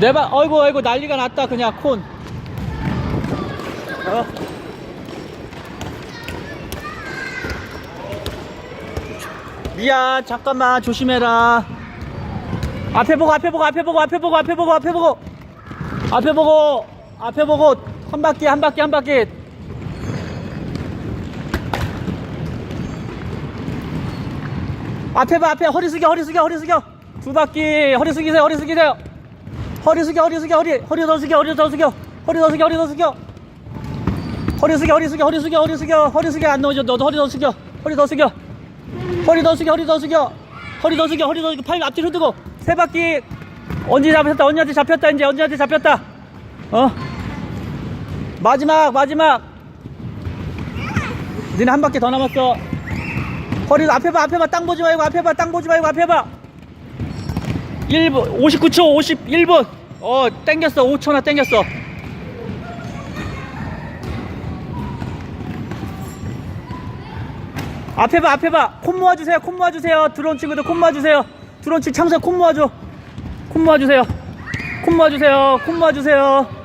내발 어이구 어이구 난리가 났다 그냥 콘. 어? 미안 잠깐만 조심해라. 앞에 보고 앞에 보고 앞에 보고 앞에 보고 앞에 보고 앞에 보고. 앞에 보고 앞에 보고 한 바퀴 한 바퀴 한 바퀴. 앞에 봐 앞에. 허리 숙여 허리 숙여 허리 숙여. 두 바퀴. 허리 숙이세요 허리 숙이세요 허리 숙여 허리 숙여 허리 허리 더 숙여 허리 더 숙여 허리 더 숙여 허리 더 숙여 허리 숙여 허리 숙여 허리 숙여 허리 숙여 허리 숙여 안 넘어져 너도 허리 더 숙여 허리 더 숙여 허리 더 숙여 허리 더 숙여 허리 더 숙여 허리 더 숙여 팔 앞뒤로 뜨고 세 바퀴 언제 잡혔다 언니한테 잡혔다 이제 언니한테 잡혔다 어 마지막 마지막 니네 한 바퀴 더 남았어 허리 앞에 봐 앞에 봐땅 보지 말고 앞에 봐땅 보지 말고 앞에 봐 1분 59초 51분. 어 땡겼어. 5초나 땡겼어. 앞에 봐 앞에 봐콤 모아주세요. 콤 모아주세요. 들어온 친구들 콤 모아주세요. 들어온 친구 창사 콤 모아줘. 콤 모아주세요. 콤 모아주세요. 콤 모아주세요